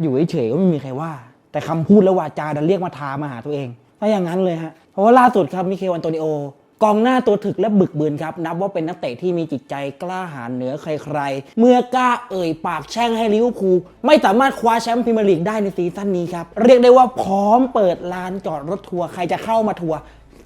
อยู่เฉยๆก็ไม่มีใครว่า แต่คำพูดและวาจาดันเรียกมาทามาหาตัวเองถ้าอย่างนั้นเลยฮะเพราะว่าล่าสุดครับมิเคลอันโตนิโอกองหน้าตัวถึกและบึกบืนครับ นับว่าเป็นนักเตะที่มีจิตใจกล้าหาญเหนือใครๆ เมื่อกล้าเอ่ยปากแช่งให้ลิเวอร์พูลไม่สามารถคว้าแชมป์พรีเมียร์ลีกได้ในซีซั่นนี้ครับ เรียกได้ว่าพร้อมเปิดลานจอดรถทัวร์ใครจะเข้ามาทัวร์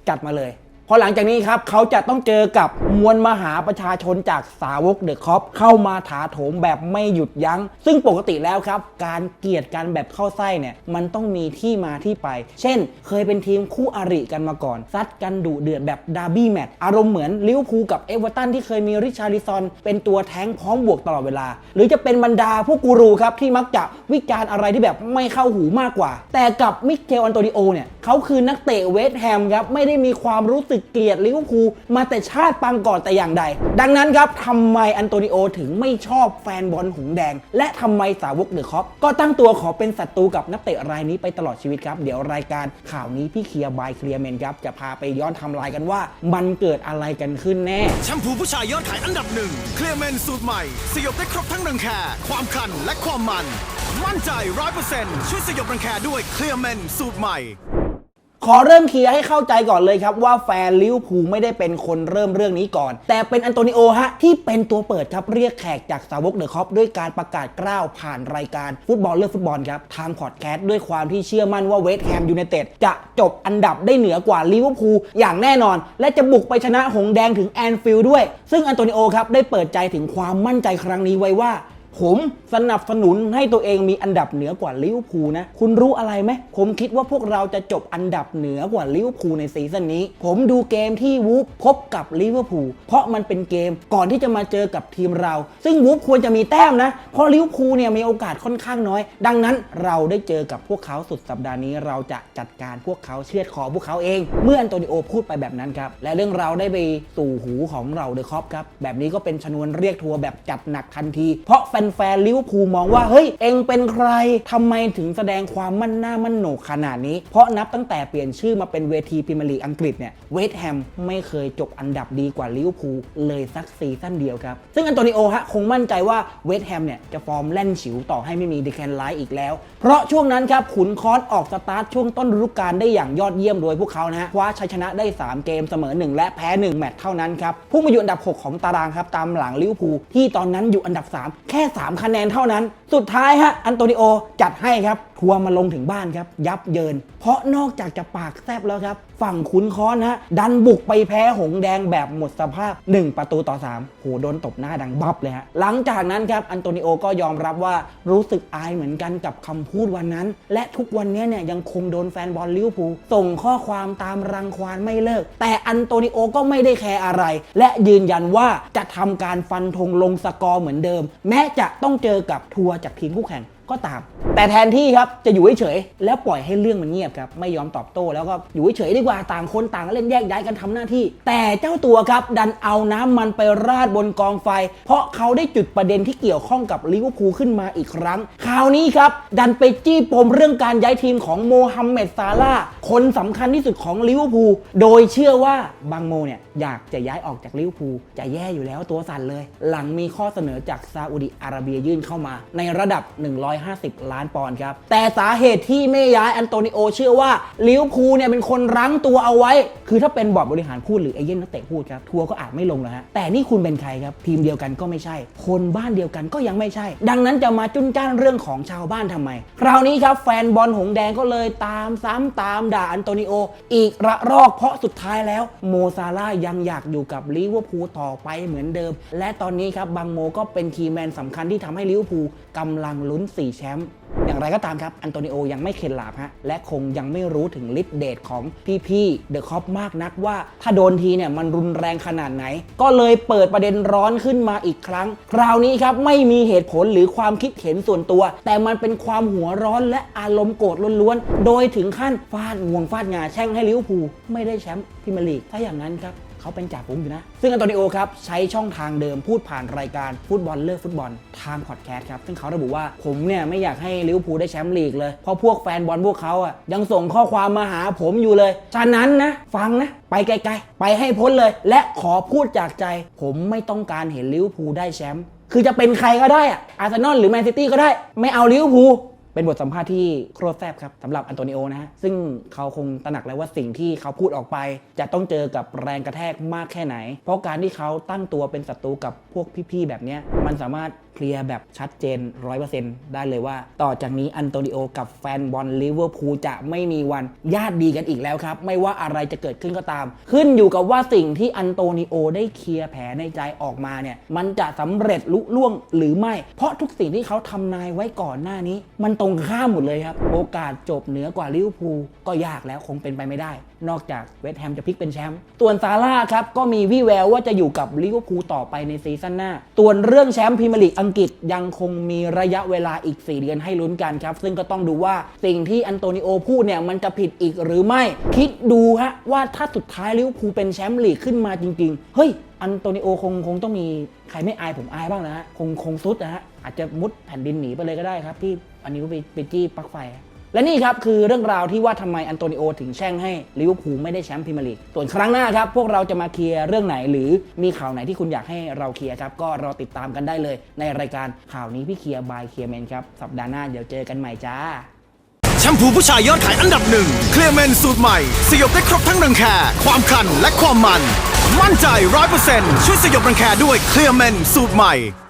จัดมาเลย พอหลังจากนี้ครับเขาจะต้องเจอกับมวลมหาประชาชนจากสาวกเดอะคอปเข้ามาถาโถมแบบไม่หยุดยัง้ง ซึ่งปกติแล้วครับ การเกลียดกันแบบเข้าไส้เนี่ยมันต้องมีที่มาที่ไป เช่น เคยเป็นทีมคู่อริกันมาก่อน ซัดกันดุเดือดแบบดาร์บี้แมตช์อารมณ์เหมือนลิเวอร์พูลกับเอเวอร์ตันที่เคยมีริชาร์ลิซอนเป็นตัวแท้งพร้อมบวกตลอดเวลา หรือจะเป็นบรรดาพวกกูรูครับที่มักจะวิจารณ์อะไรที่แบบไม่เข้าหูมากกว่า แต่กับมิเกลอันโตนิโอเนี่ยเขาคือนักเตะเวสต์แฮมครับไม่ได้มีความรู้สึกเกลียดลิเวอร์พูลมาแต่ชาติปางก่อนแต่อย่างใด ดังนั้นครับทำไมอันโตนิโอถึงไม่ชอบแฟนบอลหงแดง และทำไมสาวกเดอคอปก็ตั้งตัวขอเป็นศัตรูกับนักเตะรายนี้ไปตลอดชีวิตครับ เดี๋ยวรายการข่าวนี้พี่เคลียร์บายเคลียร์เมนครับจะพาไปย้อนไทำลายกันว่า มันเกิดอะไรกันขึ้นแน่ แชมพูผู้ชายยอดขายอันดับหนึ่งเคลียร์เมนสูตรใหม่ สยบได้ครบทั้งรังแคความคันและความมัน มั่นใจร้อยเปอร์เซ็นต์ช่วยสยบรังแคด้วยเคลียร์เมนสูตรใหม่ ขอเริ่มเคลียร์ให้เข้าใจก่อนเลยครับว่าแฟนลิวพูไม่ได้เป็นคนเริ่มเรื่องนี้ก่อน แต่เป็นอันโตนิโอฮะที่เป็นตัวเปิดครับเรียกแขกจากสาวกเดอะคอปด้วยการประกาศกล้าวผ่านรายการฟุตบอลเลือกฟุตบอลครับทางพอดแคสต์ด้วยความที่เชื่อมั่นว่าเวสต์แฮมยูไนเต็ดจะจบอันดับได้เหนือกว่าลิเวอร์พูลอย่างแน่นอน และจะบุกไปชนะหงแดงถึงแอนฟิลด์ด้วย ซึ่งอันโตนิโอครับได้เปิดใจถึงความมั่นใจครั้งนี้ไว้ว่า ผมสนับสนุนให้ตัวเองมีอันดับเหนือกว่าลิเวอร์พูลนะ คุณรู้อะไรไหม ผมคิดว่าพวกเราจะจบอันดับเหนือกว่าลิเวอร์พูลในซีซั่นนี้ ผมดูเกมที่วูฟพบกับลิเวอร์พูลเพราะมันเป็นเกมก่อนที่จะมาเจอกับทีมเรา ซึ่งวูฟควรจะมีแต้มนะ เพราะลิเวอร์พูลเนี่ยมีโอกาสค่อนข้างน้อย ดังนั้นเราได้เจอกับพวกเขาสุดสัปดาห์นี้ เราจะจัดการพวกเขาเชือดคอพวกเขาเอง เมื่ออันโตนิโอพูดไปแบบนั้นครับและเรื่องเราได้ไปสู่หูของเราเดอะคอปครับแบบนี้ก็เป็นชนวนเรียกทัวร์แบบจัดหนักทันที เพราะแฟนๆลิเวอร์พูลมองว่าเฮ้ยเองเป็นใครทำไมถึงแสดงความมั่นหน้ามั่นโหนกขนาดนี้ เพราะนับตั้งแต่เปลี่ยนชื่อมาเป็นเวทีพรีเมียร์ลีกอังกฤษเนี่ยเวสต์แฮมไม่เคยจบอันดับดีกว่าลิเวอร์พูลเลยสักซีซั่นเดียวครับ ซึ่งอันโตนิโอฮะคงมั่นใจว่าเวสต์แฮมเนี่ยจะฟอร์มแล่นฉิวต่อให้ไม่มีเดคแคนไลท์อีกแล้ว เพราะช่วงนั้นครับขุนคอนออกสตาร์ทช่วงต้นฤดูกาลได้อย่างยอดเยี่ยมโดยพวกเขานะฮะคว้าชัยชนะได้ 3 เกมเสมอ 1 และแพ้ 1 แมตช์เท่านั้นครับพุ่งมาอยู่อันดับ 6 ของตารางครับตามหลังลิเวอร์พูลที่ตอนนั้นอยู่อันดับ 3 แค่3 คะแนนเท่านั้น สุดท้ายฮะอันโตนิโอจัดให้ครับ ทัวร์มาลงถึงบ้านครับ ยับเยิน เพราะนอกจากจะปากแซบแล้วครับ ฝั่งขุนค้อนฮะ ดันบุกไปแพ้หงแดงแบบหมดสภาพ 1 ประตูต่อ 3 โหโดนตบหน้าดังบับเลยฮะ หลังจากนั้นครับ อันโตนิโอก็ยอมรับว่ารู้สึกอายเหมือนกันกับคำพูดวันนั้น และทุกวันนี้เนี่ยยังคงโดนแฟนบอลลิเวอร์พูลส่งข้อความตามรังควานไม่เลิก แต่อันโตนิโอก็ไม่ได้แคร์อะไร และยืนยันว่าจะทำการฟันธงลงสกอร์เหมือนเดิม แม้จะต้องเจอกับทัวร์จากทีมคู่แข่ง ก็ตาม แต่แทนที่ครับจะอยู่เฉยๆแล้วปล่อยให้เรื่องมันเงียบครับไม่ยอมตอบโต้แล้วก็อยู่เฉยๆดีกว่าต่างคนต่างเล่นแยกย้ายกันทำหน้าที่ แต่เจ้าตัวครับดันเอาน้ำมันไปราดบนกองไฟ เพราะเขาได้จุดประเด็นที่เกี่ยวข้องกับลิเวอร์พูลขึ้นมาอีกครั้ง คราวนี้ครับดันไปจี้ปมเรื่องการย้ายทีมของโมฮัมเหม็ดซาลาคนสำคัญที่สุดของลิเวอร์พูลโดยเชื่อว่าบางโมเนี่ยอยากจะย้ายออกจากลิเวอร์พูลจะแย่อยู่แล้วตัวสั่นเลย หลังมีข้อเสนอจากซาอุดิอาระเบียยื่นเข้ามา ในระดับ150 ล้านปอนด์ครับ แต่สาเหตุที่ไม่ย้ายอันโตนิโอเชื่อว่าลิเวอร์พูลเนี่ยเป็นคนรั้งตัวเอาไว้ คือถ้าเป็นบอร์ดบริหารพูดหรือเอเย่นนักเตะพูดครับ ทัวร์ก็อาจไม่ลงแล้วฮะ แต่นี่คุณเป็นใครครับ ทีมเดียวกันก็ไม่ใช่ คนบ้านเดียวกันก็ยังไม่ใช่ ดังนั้นจะมาจุนจ้านเรื่องของชาวบ้านทำไม คราวนี้ครับแฟนบอลหงแดงก็เลยตามซ้ำตามด่าอันโตนิโอ อีกระรอกเพราะสุดท้ายแล้วโมซาลายังอยากอยู่กับลิเวอร์พูลต่อไปเหมือนเดิม และตอนนี้ครับบังโมก็เป็นคีย์แมนสำคัญที่ทำให้ลิเวอร์พูลกำลังลุ้น4 แชมป์ อย่างไรก็ตามครับ อันโตนิโอยังไม่เข็ดหลาบฮะ และคงยังไม่รู้ถึงฤทธิ์เดชของพี่ๆเดอะคอปมากนักว่า ถ้าโดนทีเนี่ยมันรุนแรงขนาดไหน ก็เลยเปิดประเด็นร้อนขึ้นมาอีกครั้ง คราวนี้ครับไม่มีเหตุผลหรือความคิดเห็นส่วนตัว แต่มันเป็นความหัวร้อนและอารมณ์โกรธล้วนๆ โดยถึงขั้นฟาดงวงฟาดงาแช่งให้ลิเวอร์พูลไม่ได้แชมป์พรีเมียร์ลีกถ้าอย่างนั้นครับ เขาเป็นจ่าฝูงอยู่นะ ซึ่งอันโตนิโอครับใช้ช่องทางเดิมพูดผ่านรายการฟุตบอลเลิกฟุตบอลทางพอดแคสต์ครับ ซึ่งเขาระบุว่าผมเนี่ยไม่อยากให้ลิเวอร์พูลได้แชมป์ลีกเลย เพราะพวกแฟนบอลพวกเขาอะยังส่งข้อความมาหาผมอยู่เลย ฉะนั้นนะ ฟังนะ ไปไกลๆ ไปให้พ้นเลย และขอพูดจากใจ ผมไม่ต้องการเห็นลิเวอร์พูลได้แชมป์คือจะเป็นใครก็ได้อะอาร์เซนอลหรือแมนซิตี้ก็ได้ ไม่เอาลิเวอร์พูล เป็นบทสัมภาษณ์ที่โคตรแซ่บครับสำหรับอันโตนิโอนะฮะซึ่งเขาคงตระหนักแล้วว่าสิ่งที่เขาพูดออกไป จะต้องเจอกับแรงกระแทกมากแค่ไหน เพราะการที่เขาตั้งตัวเป็นศัตรูกับพวกพี่ๆแบบนี้มันสามารถ เคลียร์แบบชัดเจน 100%ได้เลยว่า ต่อจากนี้อันโตนิโอกับแฟนบอลลิเวอร์พูลจะไม่มีวันญาติดีกันอีกแล้วครับ ไม่ว่าอะไรจะเกิดขึ้นก็ตาม ขึ้นอยู่กับว่าสิ่งที่อันโตนิโอได้เคลียร์แผลในใจออกมาเนี่ยมันจะสำเร็จลุล่วงหรือไม่ เพราะทุกสิ่งที่เขาทำนายไว้ก่อนหน้านี้ มันตรงข้ามหมดเลยครับ โอกาสจบเหนือกว่าลิเวอร์พูลก็ยากแล้วคงเป็นไปไม่ได้ นอกจากเวสต์แฮมจะพลิกเป็นแชมป์ส่วนซาร่าครับก็มีวี่แววว่าจะอยู่กับลิเวอร์พูลต่อไปในซีซั่นหน้าส่วนเรื่องแชมป์พรีเมียร์ลีกอังกฤษยังคงมีระยะเวลาอีก 4 เดือนให้ลุ้นกันครับ ซึ่งก็ต้องดูว่าสิ่งที่อันโตนิโอพูดเนี่ยมันจะผิดอีกหรือไม่ คิดดูฮะว่าถ้าสุดท้ายลิเวอร์พูลเป็นแชมป์ลีกขึ้นมาจริงๆ เฮ้ยอันโตนิโอคงคงต้องมีใครไม่อายผมอายบ้างนะฮะคงคงซุดนะฮะอาจจะมุดแผ่นดินหนีไปเลยก็ได้ครับที่อันนี้ไปไปจี้ปลั๊กไฟ และนี่ครับคือเรื่องราวที่ว่าทำไมอันโตนิโอถึงแช่งให้ลิเวอร์พูลไม่ได้แชมป์พรีเมียร์ลีกส่วนครั้งหน้าครับ พวกเราจะมาเคลียร์เรื่องไหน หรือมีข่าวไหนที่คุณอยากให้เราเคลียร์ครับ ก็รอติดตามกันได้เลย ในรายการข่าวนี้พี่เคลียร์บายเคลียร์แมนครับสัปดาห์หน้าเดี๋ยวเจอกันใหม่จ้าแชมพูผู้ชายยอดขายอันดับหนึ่งเคลียร์เมนสูตรใหม่สยบได้ครบทั้งรังแคความคันและความมัน มั่นใจร้อยเปอร์เซ็นต์ช่วยสยบรังแคด้วยเคลียร์เมนสูตรใหม่